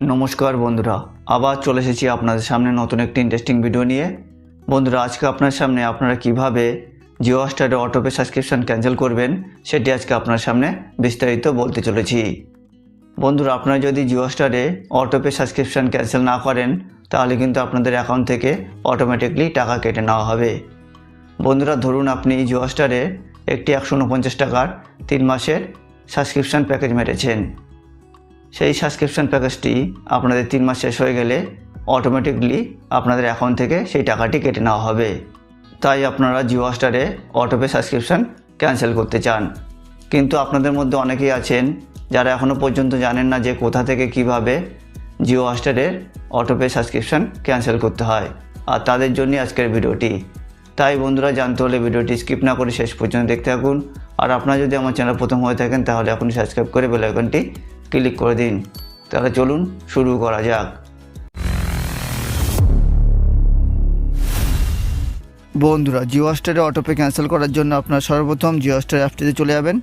নমস্কার বন্ধুরা, আবার চলে এসেছি আপনাদের সামনে নতুন একটি ইন্টারেস্টিং ভিডিও নিয়ে। বন্ধুরা, আজকে আপনার সামনে আপনারা কীভাবে জিও স্টারে অটোপে সাবস্ক্রিপশন ক্যান্সেল করবেন, সেটি আজকে আপনার সামনে বিস্তারিত বলতে চলেছি। বন্ধুরা, আপনারা যদি জিও হটস্টারে অটোপে সাবস্ক্রিপশন ক্যান্সেল না করেন, তাহলে কিন্তু আপনাদের অ্যাকাউন্ট থেকে অটোমেটিকলি টাকা কেটে নেওয়া হবে। বন্ধুরা, ধরুন আপনি জিও হটস্টারে একটি একশো উনপঞ্চাশ টাকার তিন মাসের সাবস্ক্রিপশন প্যাকেজ মেরেছেন সেই সাবস্ক্রিপশন প্যাকেজটি আপনাদের তিন মাস শেষ হয়ে গেলে অটোমেটিকলি আপনাদের অ্যাকাউন্ট থেকে সেই টাকাটি কেটে নেওয়া হবে। তাই আপনারা জিও হটস্টারে অটোপে সাবস্ক্রিপশন ক্যান্সেল করতে চান। কিন্তু আপনাদের মধ্যে অনেকেই আছেন যারা এখনও পর্যন্ত জানেন না যে কোথা থেকে কীভাবে জিও হটস্টারের অটোপে সাবস্ক্রিপশন ক্যান্সেল করতে হয়। আর তাদের জন্যই আজকের ভিডিওটি। তাই বন্ধুরা জানতে হলে ভিডিওটি স্কিপ না করে শেষ পর্যন্ত দেখতে থাকুন। আর আপনারা যদি আমার চ্যানেল প্রথম হয়ে থাকেন তাহলে এখনই সাবস্ক্রাইব করে বেল আইকনটি ক্লিক করে দিন। তাহলে চলুন শুরু করা যাক। বন্ধুরা জিও হটস্টারে অটোপে ক্যান্সেল করার জন্য আপনার সর্বপ্রথম জিও হটস্টার অ্যাপটিতে চলে যাবেন।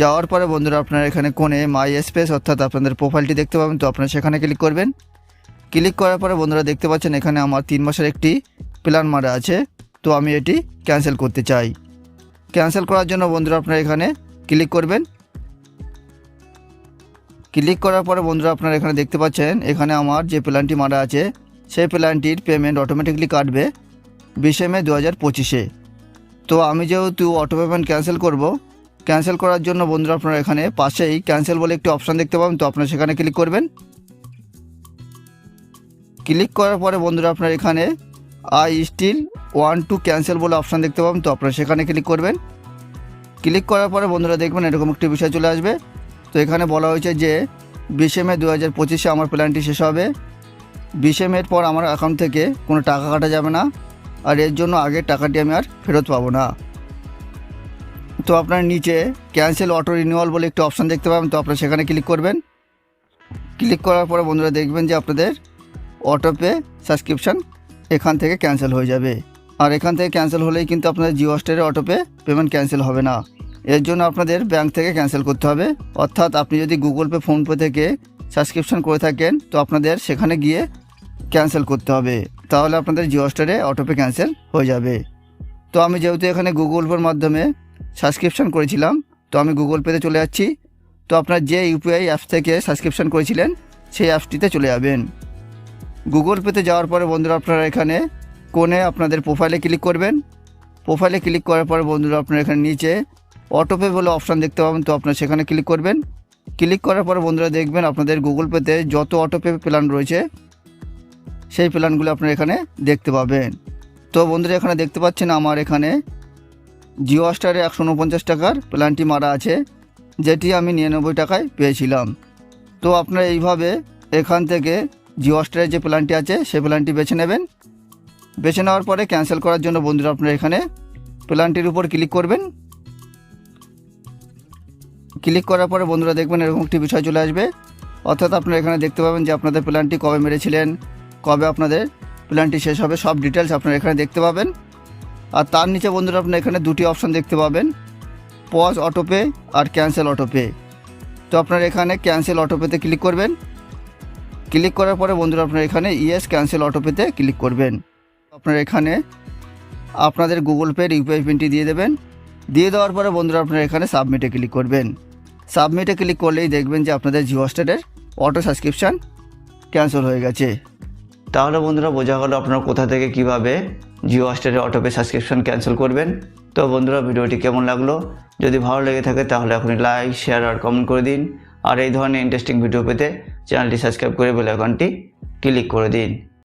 যাওয়ার পরে বন্ধুরা, আপনারা এখানে কোণে মাই স্পেস অর্থাৎ আপনাদের প্রোফাইলটি দেখতে পাবেন, তো আপনারা সেখানে ক্লিক করবেন। ক্লিক করার পরে বন্ধুরা, দেখতে পাচ্ছেন এখানে আমার তিন মাসের একটি প্ল্যান মারা আছে, তো আমি এটি ক্যান্সেল করতে চাই। ক্যান্সেল করার জন্য বন্ধুরা, আপনারা এখানে ক্লিক করবেন। ক্লিক করার পরে বন্ধুরা আপনারা এখানে দেখতে পাচ্ছেন, এখানে আমার যে প্ল্যানটি মারা আছে, সেই প্ল্যানটির পেমেন্ট অটোমেটিকলি কাটবে বিশে মে দু হাজার পঁচিশে। তো আমি যেহেতু অটো পেমেন্ট ক্যান্সেল করব ক্যান্সেল করার জন্য বন্ধুরা আপনারা এখানে পাশেই ক্যান্সেল বলে একটি অপশান দেখতে পাবেন, তো আপনারা সেখানে ক্লিক করবেন। ক্লিক করার পরে বন্ধুরা আপনারা এখানে I still want to cancel বলে অপশান দেখতে পাবেন, তো আপনারা সেখানে ক্লিক করবেন। ক্লিক করার পরে বন্ধুরা দেখবেন এরকম একটি বিষয় চলে আসবে। তো এখানে বলা হয়েছে যে বিশে মে দু হাজার পঁচিশে আমার প্ল্যানটি শেষ হবে। বিশে মের পর আমার অ্যাকাউন্ট থেকে কোনো টাকা কাটা যাবে না। আর এর জন্য আগের টাকাটি আমি আর ফেরত পাবো না। তো আপনার নিচে ক্যান্সেল অটো রিনিউয়াল বলে একটি অপশান দেখতে পাবেন। তো আপনারা সেখানে ক্লিক করবেন। ক্লিক করার পরে বন্ধুরা দেখবেন যে আপনাদের অটোপে সাবস্ক্রিপশান এখান থেকে ক্যান্সেল হয়ে যাবে। আর এখান থেকে ক্যান্সেল হলেই কিন্তু আপনাদের জিও হস্টারে অটোপে পেমেন্ট ক্যান্সেল হবে না। এর জন্য আপনাদের ব্যাংক থেকে ক্যান্সেল করতে হবে। অর্থাৎ আপনি যদি গুগল পে ফোনপে থেকে সাবস্ক্রিপশন করে থাকেন, তো আপনাদের সেখানে গিয়ে ক্যান্সেল করতে হবে। তাহলে আপনাদের জিও স্টারে অটোপে ক্যান্সেল হয়ে যাবে। তো আমি যেহেতু এখানে গুগল পের মাধ্যমে সাবস্ক্রিপশন করেছিলাম, তো আমি গুগল পেতে চলে যাচ্ছি। তো আপনার যে ইউপিআই অ্যাপস থেকে সাবস্ক্রিপশন করেছিলেন, সেই অ্যাপসটিতে চলে যাবেন। গুগল পেতে যাওয়ার পরে বন্ধুরা, আপনারা এখানে কোণে আপনাদের প্রোফাইলে ক্লিক করবেন। প্রোফাইলে ক্লিক করার পরে বন্ধুরা, আপনারা এখানে নিচে অটোপে বলে অপশান দেখতে পাবেন। তো আপনারা সেখানে ক্লিক করবেন। ক্লিক করার পরে বন্ধুরা দেখবেন আপনাদের গুগল পেতে যত অটোপে প্ল্যান রয়েছে, সেই প্ল্যানগুলো আপনারা এখানে দেখতে পাবেন। তো বন্ধুরা এখানে দেখতে পাচ্ছেন আমার এখানে জিও স্টারে একশো উনপঞ্চাশ টাকার প্ল্যানটি মারা আছে, যেটি আমি নিরানব্বই টাকায় পেয়েছিলাম। তো আপনারা এইভাবে এখান থেকে জিও স্টারের যে প্ল্যানটি আছে, সেই প্ল্যানটি বেছে নেবেন। বেছে নেওয়ার পরে ক্যান্সেল করার জন্য বন্ধুরা আপনারা এখানে প্ল্যানটির উপর ক্লিক করবেন। ক্লিক করার পরে বন্ধুরা দেখবেন এরকম একটি বিষয় চলে আসবে। অর্থাৎ আপনারা এখানে দেখতে পাবেন যে আপনাদের প্ল্যানটি কবে মেরেছিলেন, কবে আপনাদের প্ল্যানটি শেষ হবে, সব ডিটেলস আপনারা এখানে দেখতে পাবেন। আর তার নিচে বন্ধুরা আপনারা এখানে দুটি অপশান দেখতে পাবেন পজ অটোপে আর ক্যান্সেল অটোপে তো আপনারা এখানে ক্যান্সেল অটোপেতে ক্লিক করবেন। ক্লিক করার পরে বন্ধুরা আপনারা এখানে ইয়েস ক্যান্সেল অটোপেতে ক্লিক করবেন। আপনারা এখানে আপনাদের গুগল পের ইউপিআই পিনটি দিয়ে দেবেন। দিয়ে দেওয়ার পরে বন্ধুরা আপনারা এখানে সাবমিটে ক্লিক করবেন। সাবমিটে ক্লিক করলেই দেখবেন যে আপনাদের জিও হটস্টারের অটো সাবস্ক্রিপশান ক্যান্সেল হয়ে গেছে। তাহলে বন্ধুরা, বোঝা গেল আপনারা কোথা থেকে কীভাবে জিও হটস্টারে অটোপে সাবস্ক্রিপশন ক্যান্সেল করবেন। তো বন্ধুরা, ভিডিওটি কেমন লাগল? যদি ভালো লেগে থাকে তাহলে এখনই লাইক, শেয়ার আর কমেন্ট করে দিন। আর এই ধরনের ইন্টারেস্টিং ভিডিও পেতে চ্যানেলটি সাবস্ক্রাইব করে বেল ক্লিক করে দিন।